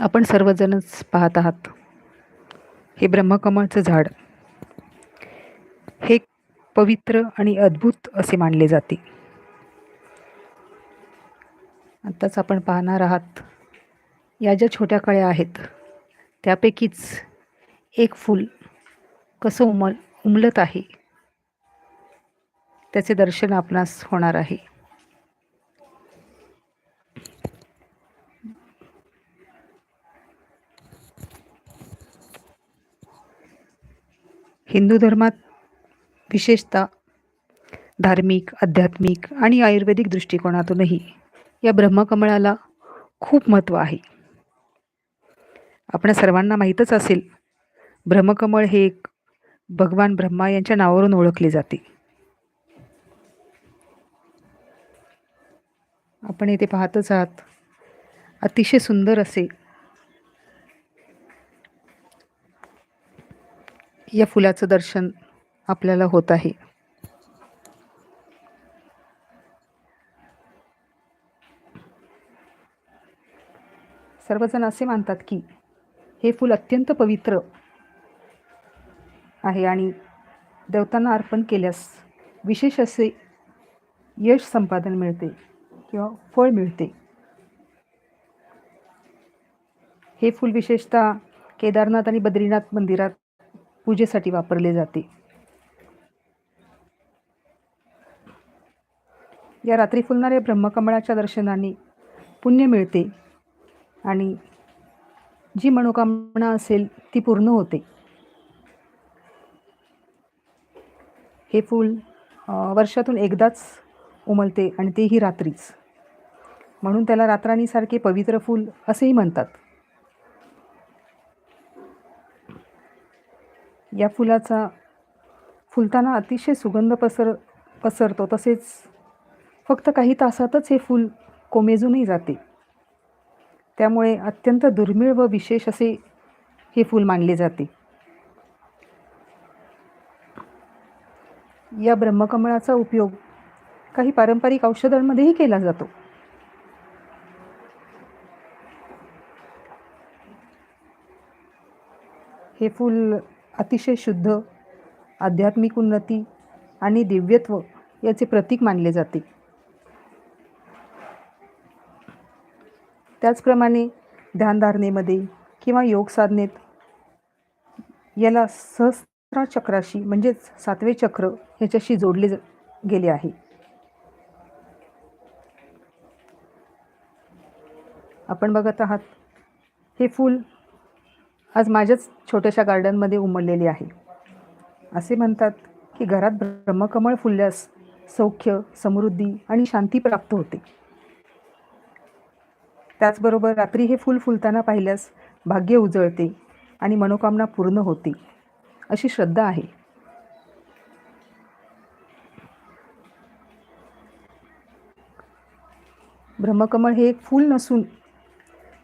आपण सर्वजणच पाहत आहात. हे ब्रह्मकमळचं झाड. हे पवित्र आणि अद्भुत असे मानले जाते. आत्ताच आपण पाहणार आहात या ज्या छोट्या कळ्या आहेत त्यापैकीच एक फूल कसं उमल उमलत आहे. त्याचे दर्शन आपणास होणार आहे. हिंदू धर्मात विशेषतः धार्मिक आध्यात्मिक आणि आयुर्वेदिक दृष्टिकोनातूनही या ब्रह्मकमळाला खूप महत्त्व आहे. आपण सर्वांना माहीतच असेल ब्रह्मकमळ हे एक भगवान ब्रह्मा यांच्या नावावरून ओळखले जाते. आपण येथे पाहतच आहात अतिशय सुंदर असे या फुलाचं दर्शन आपल्याला होत आहे. सर्वजण असे मानतात की हे फूल अत्यंत पवित्र आहे आणि देवतांना अर्पण केल्यास विशेष असे यश संपादन मिळते किंवा फळ मिळते. हे फूल विशेषतः केदारनाथ आणि बद्रीनाथ मंदिरात पूजेसाठी वापरले जाते. या रात्री फुलणाऱ्या ब्रह्मकमळाच्या दर्शनाने पुण्य मिळते आणि जी मनोकामना असेल ती पूर्ण होते. हे फूल वर्षातून एकदाच उमलते आणि तेही रात्रीच. म्हणून त्याला रात्राणीसारखे पवित्र फूल असेही म्हणतात. या फुलाचा फुलताना अतिशय सुगंध पसर पसरतो. तसेच फक्त काही तासातच हे फूल कोमेजूनही जाते. त्यामुळे अत्यंत दुर्मिळ व विशेष असे हे फूल मानले जाते. या ब्रह्मकमळाचा उपयोग काही पारंपरिक औषधांमध्येही केला जातो. हे फूल अतिशय शुद्ध आध्यात्मिक उन्नती आणि दिव्यत्व याचे प्रतीक मानले जाते. त्याचप्रमाणे ध्यानधारणेमध्ये किंवा योग साधनेत याला सहस्रा चक्राशी म्हणजेच सातवे चक्र ह्याच्याशी जोडले गेले आहे. आपण बघत आहात हे फूल आज माझ्याच छोट्याशा गार्डनमध्ये उमललेले आहे. असे म्हणतात की घरात ब्रह्मकमळ फुलल्यास सौख्य समृद्धी आणि शांती प्राप्त होते. त्याचबरोबर रात्री हे फूल फुलताना पाहिल्यास भाग्य उजळते आणि मनोकामना पूर्ण होते अशी श्रद्धा आहे. ब्रह्मकमळ हे एक फूल नसून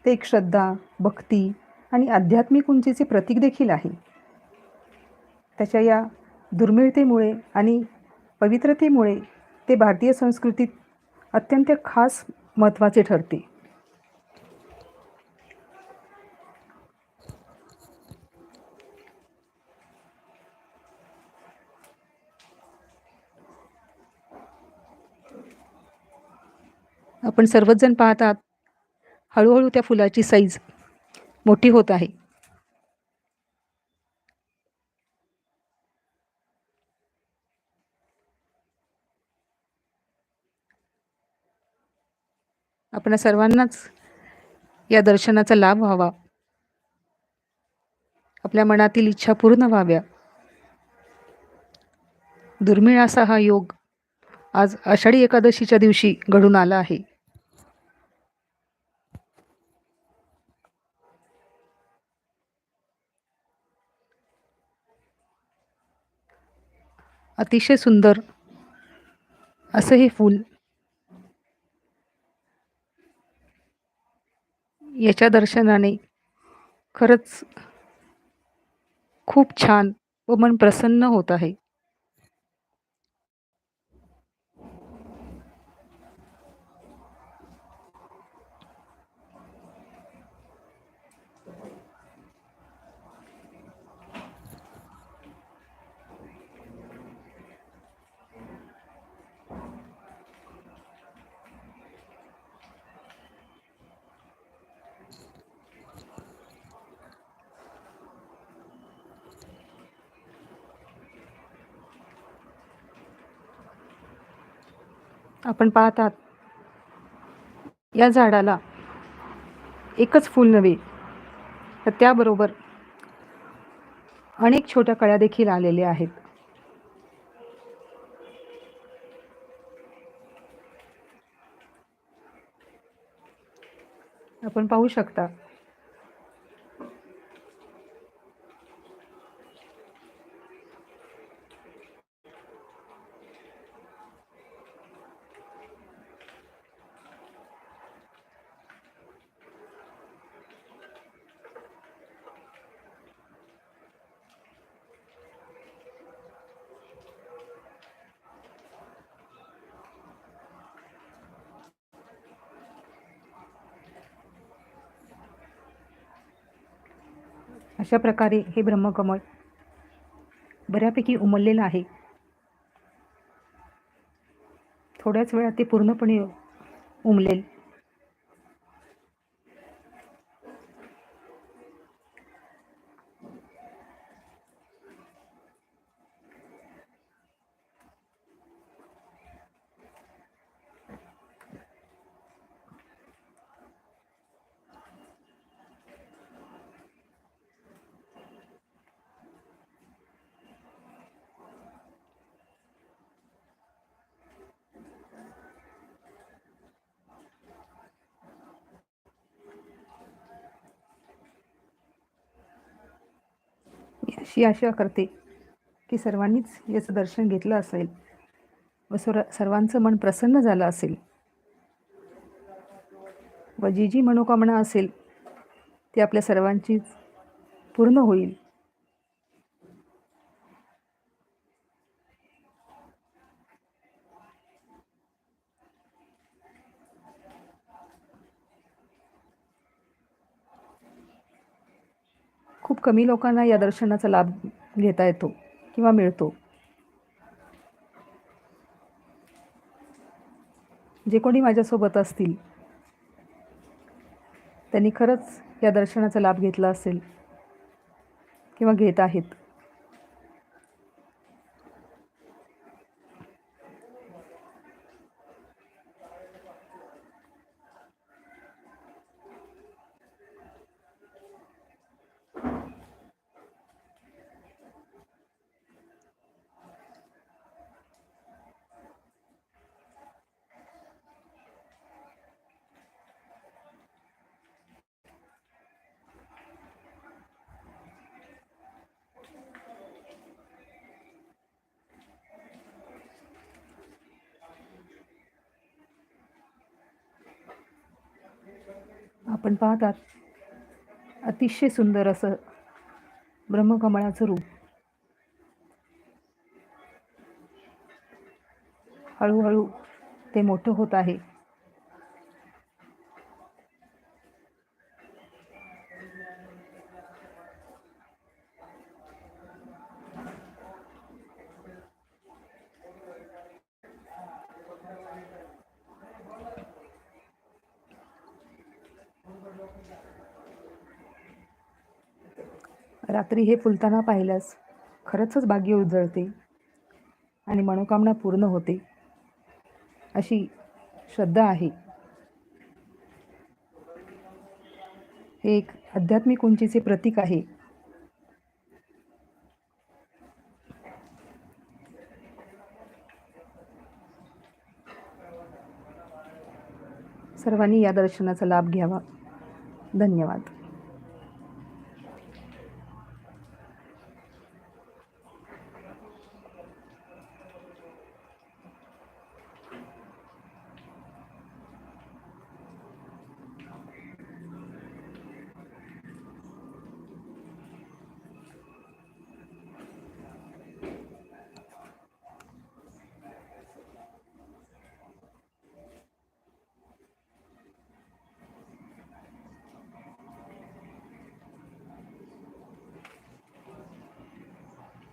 ते एक श्रद्धा भक्ती आणि आध्यात्मिक उंचीचे प्रतीक देखील आहे. त्याच्या या दुर्मिळतेमुळे आणि पवित्रतेमुळे ते भारतीय संस्कृतीत अत्यंत खास महत्त्वाचे ठरते. आपण सर्वच जण पाहतात हळूहळू त्या फुलाची साईज मोठी होत आहे. आपण सर्वांनाच या दर्शनाचा लाभ व्हावा. आपल्या मनातील इच्छा पूर्ण व्हाव्या. दुर्मिळ असा हा योग आज आषाढी एकादशीच्या दिवशी घडून आला आहे. अतिशय सुंदर असं हे फूल याच्या दर्शनाने खरंच खूप छान व मन प्रसन्न होत आहे. आपण पाहतात. या झाडाला एकच फूल नव्हे तर त्याबरोबर अनेक छोट्या कळ्या देखील आलेल्या आहेत. आपण पाहू शकता अशा प्रकारे हे ब्रह्मकमळ बऱ्यापैकी उमललेलं आहे. थोड्याच वेळात ते पूर्णपणे उमलेल. अशी आशा करते की सर्वांनीच याचं दर्शन घेतलं असेल व सर्व सर्वांचं मन प्रसन्न झालं असेल. व जी जी मनोकामना असेल ती आपल्या सर्वांचीच पूर्ण होईल. खूप कमी लोकांना या दर्शनाचा लाभ घेता येतो किंवा मिळतो. जे कोणी माझ्यासोबत असतील त्यांनी खरंच या दर्शनाचा लाभ घेतला असेल किंवा घेत आहेत. आपण पाहतात. अतिशय सुंदर असं ब्रह्मकमळाचं रूप. हळूहळू ते मोठं होत आहे. रात्री हे फुलताना पाहिल्यास खरंचच भाग्य उजळते आणि मनोकामना पूर्ण होते. अशी श्रद्धा आहे. हे एक आध्यात्मिक उंचीचे प्रतीक आहे. सर्वांनी या दर्शनाचा लाभ घ्यावा. धन्यवाद.